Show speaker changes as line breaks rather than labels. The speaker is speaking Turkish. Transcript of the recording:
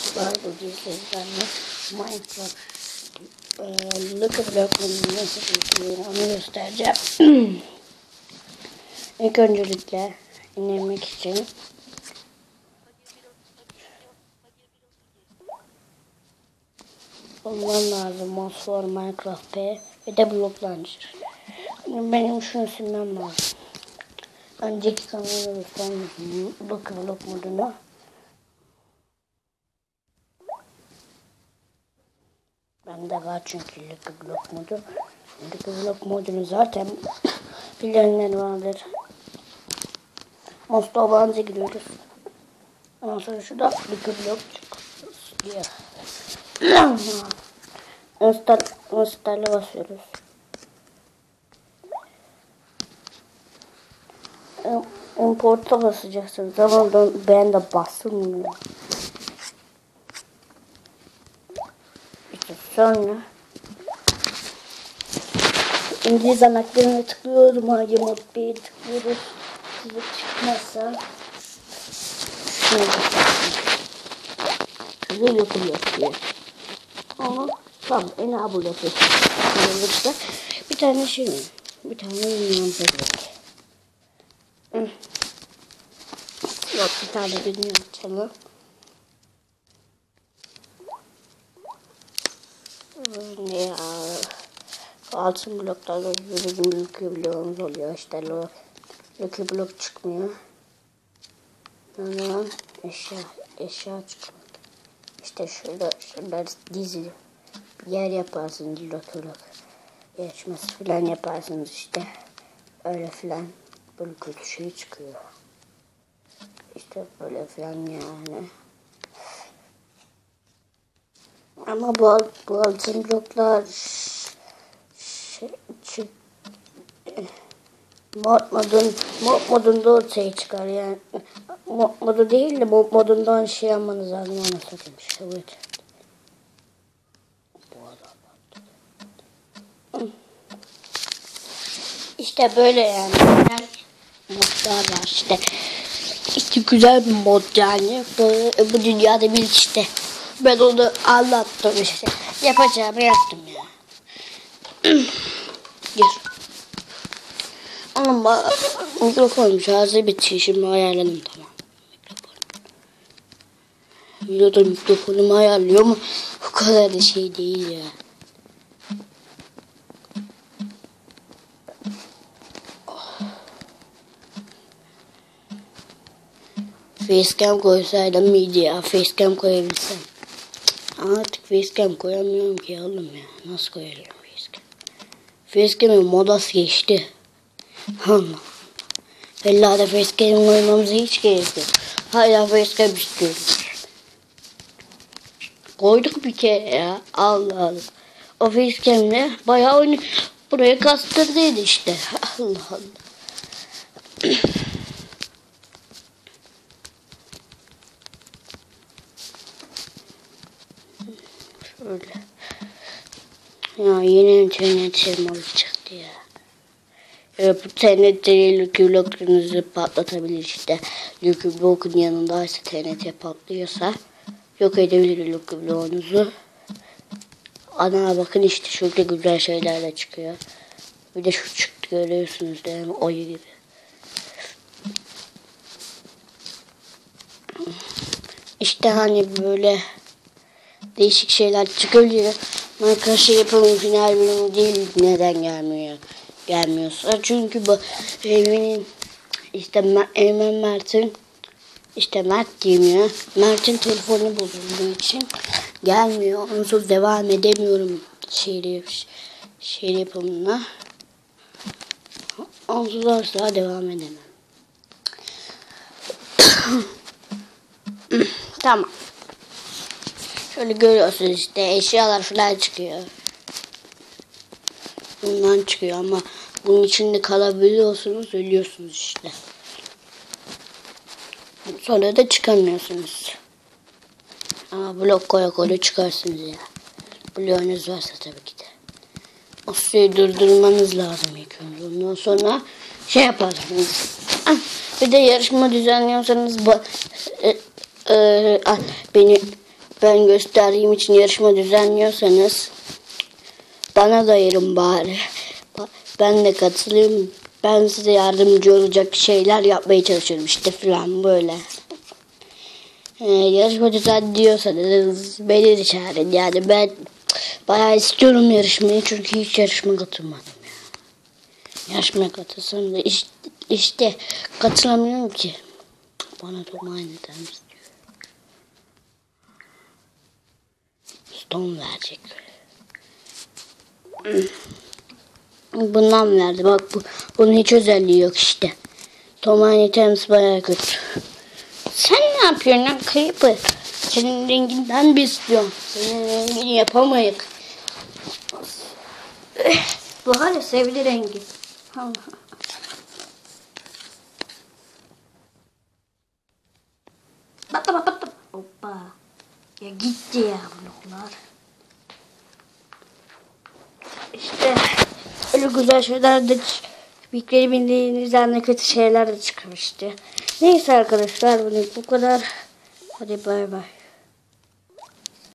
arkadaşlar bugün sizlerle Minecraft e, Lucky Block'un nasıl yapılıyor onu göstereceğim. İlk öncelikle indirmek için bulmam lazım Mosfor Minecraft P ve de Block Launcher. Benim şunu silmem lazım. Önceki kanalda göstermiştim Lucky Block modunu. Bende var çünkü Lucky Block modu. Lucky Block modunu zaten bilenler vardır. Monster Oban'a giriyoruz. Ondan sonra şurada Lucky Block diye. Install, install'e basıyoruz. Import'a basacaksınız ama ben, de basılmıyor. İşte sonra İngiliz anahtarına tıklıyoruz. Mavi modbeye tıklıyoruz. Kızı çıkmazsa Kızı yapılıyor diyor. Ama tamam en abul yapıyor. Bir tane şey mi? Bir tane bilmiyorum pek. Yok bir tane bilmiyorum açalım. Ne ya? Altın bloklarla bizim Lucky bloğumuz oluyor. İşte Lucky blok çıkmıyor. O zaman eşya, eşya çıkmadı. İşte şurada, şurada dizi bir yer yaparsınız Lucky blok. Geçmesi falan yaparsınız işte. Öyle falan böyle kötü şey çıkıyor. İşte böyle falan yani. Ama bu, bu altın bloklar şey, çık, mod modun mod modunda ortaya çıkar yani mod modu değil de mod modundan şey yapmanız lazım ona satayım evet. İşte böyle yani güzel modlar var işte. İşte güzel bir mod yani. Bu, bu dünyada bir işte. Ben onu anlattım işte. Yapacağımı yaptım ya. Gir. Ama mikrofon şarjı bitiyor. Şimdi ayarladım tamam. Mikrofon. Ya da mikrofonumu ayarlıyor mu? O kadar da şey değil ya. Facecam koysaydım iyiydi ya. Facecam koyabilsem. Artık facecam koyamıyorum ki oğlum ya. Nasıl koyacağım facecam? Facecam'in modası geçti. Allah. Bella'da facecam koymamıza hiç gerek yok. Hala facecam istiyoruz. Koyduk bir kere ya. Allah Allah. O facecam'le bayağı oyunu buraya kastırdıydı işte. Allah Allah. Şöyle. Ya yine internetim olacaktı ya. ya bu TNT'yi Lucky Block'unuzu patlatabilir işte. Lucky Block'un yanındaysa TNT patlıyorsa yok edebilir Lucky Block'unuzu. Ana bakın işte şurada güzel şeyler de çıkıyor. Bir de şu çıktı görüyorsunuz değil mi? Oyu gibi. İşte hani böyle değişik şeyler çıkabiliyor. Minecraft şey yapalım final bölümü değil neden gelmiyor gelmiyorsa. Çünkü bu evinin işte Eymen Mert'in işte Mert diyeyim ya. Mert'in telefonu bozulduğu için. Gelmiyor onsuz devam edemiyorum şehir, şehir yapımına. Onsuz asla devam edemem. Tamam Şöyle görüyorsunuz işte eşyalar falan çıkıyor. Bundan çıkıyor ama bunun içinde kalabiliyorsunuz ölüyorsunuz işte. Sonra da çıkamıyorsunuz. Ama blok koya koya çıkarsınız ya. Bloğunuz varsa tabii ki de. O suyu durdurmanız lazım ilk önce. Ondan sonra şey yaparsınız. Bir de yarışma düzenliyorsanız e, e, beni ben gösterdiğim için yarışma düzenliyorsanız bana da ayırın bari. Ba- Ben de katılayım. Ben size yardımcı olacak şeyler yapmaya çalışıyorum işte falan böyle. Ee, yarışma düzenliyorsanız beni de çağırın. Yani ben bayağı istiyorum yarışmayı çünkü hiç yarışma katılmadım. Ya. Yarışmaya katılsam da işte, işte katılamıyorum ki. Bana da aynı istiyor. Stone verecek. Bundan verdi. Bak bu, bunun hiç özelliği yok işte. Tom Aynı Thames bayağı kötü. Sen ne yapıyorsun lan Creeper? Senin renginden bir istiyorum. Senin rengini yapamayız. Bu hala sevdi rengi. Allah. Patlama patlama. Hoppa. Ya gitti ya bloklar. İşte öyle güzel şeyler de Bikleri bindiğinizden de kötü şeyler de çıkmıştı. Neyse arkadaşlar bu kadar. Hadi bay bay.